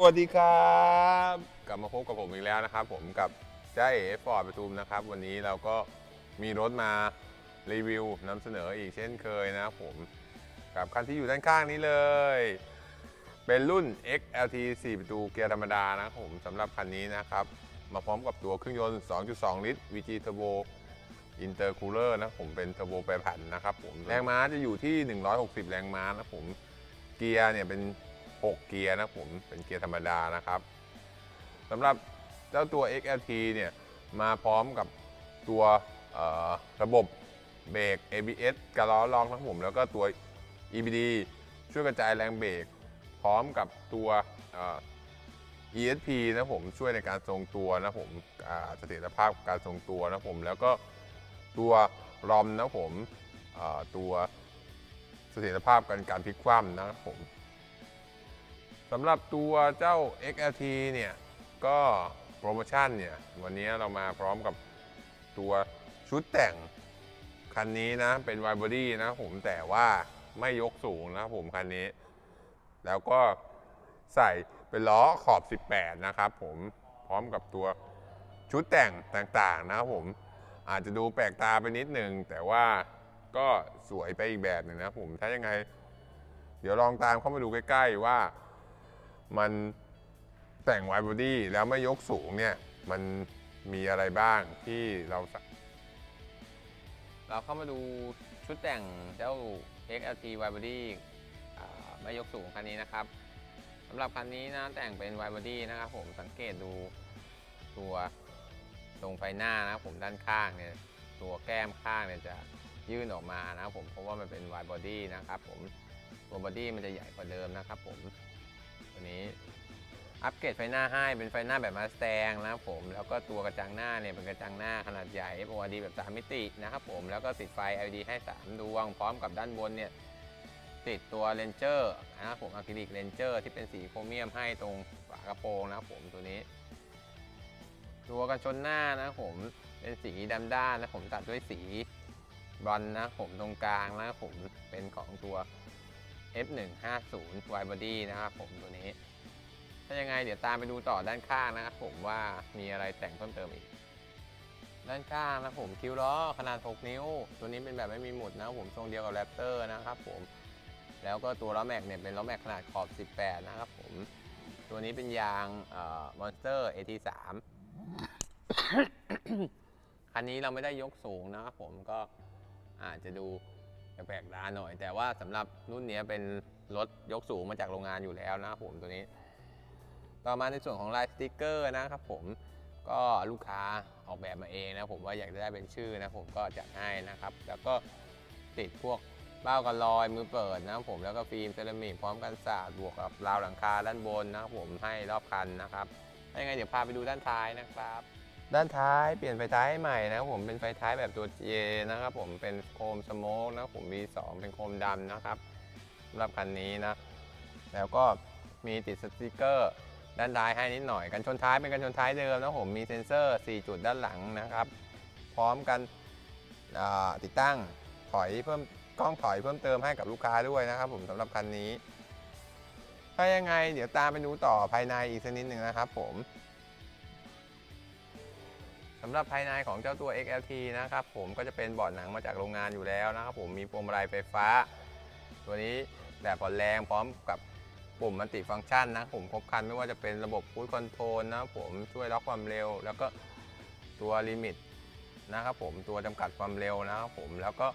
สวัสดีครับ กลับมาพบกับผมอีกแล้วนะครับ ผมกับจ้าเอ๋ฟอร์ดปทุมนะครับ วันนี้เราก็มีรถมารีวิวนำเสนออีกเช่นเคยนะครับผมกับคันที่อยู่ด้านข้างนี้เลย เป็นรุ่น XLT 4 ประตูเกียร์ธรรมดานะครับผมสำหรับคันนี้นะครับ มาพร้อมกับตัวเครื่องยนต์ 2.2 ลิตร VG Turbo Intercooler นะผมเป็นเทอร์โบแปรผันนะครับผมแรงม้าจะอยู่ที่ 160 แรงม้านะผมเกียร์เนี่ยเป็น 6 เกียร์นะผมเป็นเกียร์ธรรมดานะครับสำหรับเจ้าตัว XLT เนี่ยมาพร้อมกับตัวระบบเบรก ABS กระล้อล็อกนะผมแล้วก็ตัว EBD ช่วยกระจายแรงเบรกพร้อมกับตัว ESP นะผมช่วยในการทรงตัวนะผมเสถียรภาพการทรงตัวนะผมแล้วก็ตัวรอมนะผมตัวเสถียรภาพการการพลิกคว่ำนะครับผม สำหรับตัวเจ้า XLT เนี่ยก็โปรโมชั่นเนี่ยวันนี้เรามาพร้อมกับตัวชุดแต่งคันนี้นะ เป็น w i d e body นะผมแต่ว่าไม่ยกสูงนะผมคันนี้ แล้วก็ใส่เป็นล้อขอบ 18 นะครับผมพร้อมกับตัวชุดแต่งต่างๆนะครับผมอาจจะดูแปลกตาไปนิดนึงแต่ว่าก็สวยไปอีกแบบหนึ่งนะผมถ้ายังไง เดี๋ยวลองตามเข้ามาดูใกล้ ๆ ว่า มันแต่งไวบอดี้แล้วไม่ยกสูงเนี่ย มันมีอะไรบ้างที่เราสาเราเข้ามาดูชุดแต่งเจ้า XLT Wide Body ไม่ยกสูงคันนี้นะครับสำหรับคันนี้นะแต่งเป็น Wide Body นะครับผมสังเกตดูตัวตรงไฟหน้านะครับผมด้านข้างเนี่ยตัวแก้มข้างเนี่ยจะยื่นออกมานะครับผมเพราะว่ามันเป็น Wide Body นะครับผมตัวบอดี้มันจะใหญ่กว่าเดิมนะครับผม ตัวนี้อัปเกรดไฟหน้าให้เป็นไฟหน้าแบบมาสแตงนะครับผมแล้วก็ตัวกระจังหน้าเนี่ยเป็นกระจังหน้าขนาดใหญ่ FOD แบบ 3 มิตินะครับผมแล้วก็ติดไฟ LED ให้ 3 ดวง พร้อมกับด้านบนเนี่ยติดตัวเลนเจอร์นะครับผมอะคริลิกเลนเจอร์ที่เป็นสีโครเมียมให้ตรงฝากระโปรงนะครับผมตัวนี้ ตัวกันชนหน้านะครับผมเป็นสีดำด้านนะผมตัดด้วยสีบรอนซ์นะครับผมตรงกลางนะครับผมเป็นของตัว F150 Wide Body นะครับผมตัวนี้ ถ้ายังไงเดี๋ยวตามไปดูต่อด้านข้างนะครับผมว่ามีอะไรแต่งเพิ่มเติมอีก ด้านข้างนะครับผมคิ้วล้อขนาด 6 นิ้ว ตัวนี้เป็นแบบไม่มีหมุดนะครับผมทรงเดียวกับแรปเตอร์นะครับผมแล้วก็ตัวล้อแม็กเนี่ยเป็นล้อแม็กขนาดขอบ 18 นะครับผม ตัวนี้เป็นยางมอนสเตอร์ AT3 คันนี้เราไม่ได้ยกสูงนะครับผมก็อาจจะดู แปลกๆตาหน่อย แต่ว่าสำหรับรุ่นนี้เป็นรถยกสูงมาจากโรงงานอยู่แล้วนะผมตัวนี้ ต่อมาในส่วนของลายสติกเกอร์นะครับผมก็ลูกค้าออกแบบมาเองนะผมว่าอยากจะได้เป็นชื่อนะผมก็จัดให้นะครับ แล้วก็ติดพวกเบ้ากันลอยมือเปิดนะครับผมแล้วก็ฟิล์มเซรามิกพร้อมกันสาดบวกกับราวหลังคาด้านบนนะครับผมให้รอบคันนะครับถ้ายังไงเดี๋ยวพาไปดูด้านท้ายนะครับ ด้านท้ายเปลี่ยนไฟท้ายให้ใหม่นะครับผมเป็นไฟท้ายแบบตัว J นะครับผมเป็นโคมสโมกนะครับผม V2 เป็นโคมดำนะครับสำหรับคันนี้นะ แล้วก็มีติดสติกเกอร์ด้านท้ายให้นิดหน่อยกันชนท้ายเป็นกันชนท้ายเดิมนะผมมีเซ็นเซอร์ 4 จุดด้านหลังนะครับ พร้อมกันติดตั้งถอยเพิ่มกล้องถอยเพิ่มเติมให้กับลูกค้าด้วยนะครับผมสำหรับคันนี้ ถ้ายังไงเดี๋ยวตามไปดูต่อภายในอีกสักนิดหนึ่งนะครับผม สำหรับภายในของเจ้าตัว XLT นะครับผมก็จะเป็นบอร์ดหนังมาจากโรงงานอยู่แล้วนะครับผมมีพวงมาลัยไฟฟ้า ตัวนี้แบบผ่อนแรงพร้อมกับปุ่มมัลติฟังก์ชันนะผมครบครันไม่ว่าจะเป็นระบบพูดคอนโทรลนะผมช่วยล็อกความเร็ว แล้วก็ตัวลิมิตนะครับผมตัวจำกัดความเร็วนะครับผมแล้วก็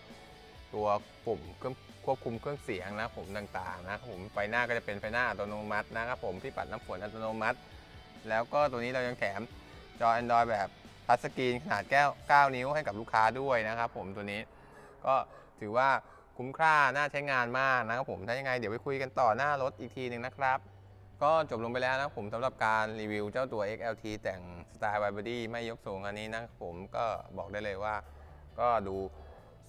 ตัวปุ่มเครื่องควบคุมเครื่องเสียงนะผมต่างๆนะครับผมไฟหน้าก็จะเป็นไฟหน้าอัตโนมัตินะครับผมที่ปัดน้ำฝนอัตโนมัติ แล้วก็ตัวนี้เรายังแถมจอ Android แบบ ทัชสกรีนขนาดแก้ว 9 นิ้วให้กับลูกค้าด้วยนะครับผมตัวนี้ก็ถือว่าคุ้มค่าน่าใช้งานมากนะครับผมถ้ายังไงเดี๋ยวไปคุยกันต่อหน้ารถอีกทีหนึ่งนะครับ ก็จบลงไปแล้วนะครับผมสำหรับการรีวิวเจ้าตัว XLT แต่งสไตล์ Wide Body ไม่ยกสูงอันนี้นะครับผมก็บอกได้เลยว่า ก็ดู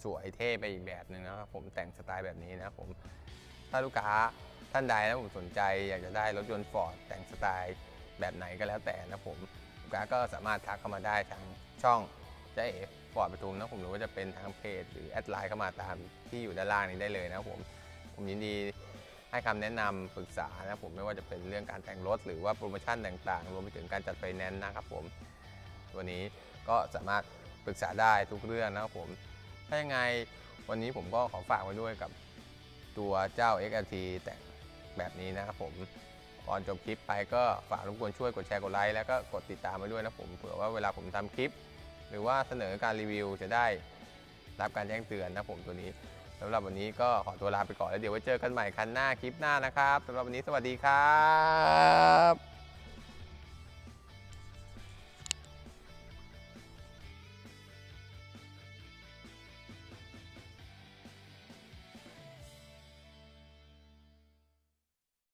สวยเท่ไปอีกแบบหนึ่งนะครับผมแต่งสไตล์แบบนี้นะครับผมถ้าลูกค้าท่านใดนะผมสนใจอยากจะได้รถยนต์ฟอร์ดแต่งสไตล์แบบไหนก็แล้วแต่นะผม ลูกค้าก็สามารถทักเข้ามาได้ทางช่องเจ๊ฟอร์ดปทุมนะผมหรือว่าจะเป็นทางเพจหรือแอดไลน์เข้ามาตามที่อยู่ด้านล่างนี้ได้เลยนะครับผมผมยินดีให้คำแนะนำปรึกษานะผมไม่ว่าจะเป็นเรื่องการแต่งรถ หรือว่าโปรโมชั่นต่างๆ รวมไปถึงการจัดไฟแนนซ์นะครับผมวันนี้ก็สามารถปรึกษาได้ทุกเรื่องนะครับผมถ้ายังไงวันนี้ผมก็ขอฝากไว้ด้วยกับตัวเจ้า XLT แต่งแบบนี้นะครับผม ก่อนจบคลิปไปก็ฝากรบกวนช่วยกดแชร์กดไลค์แล้วก็กดติดตามมาด้วยนะผมเผื่อว่าเวลาผมทำคลิป หรือว่าเสนอการรีวิวจะได้รับการแจ้งเตือนนะผมตัวนี้สำหรับวันนี้ก็ขอตัวลาไปก่อนแล้วเดี๋ยวไว้เจอกันใหม่คันหน้าคลิปหน้านะครับสำหรับวันนี้สวัสดีครับ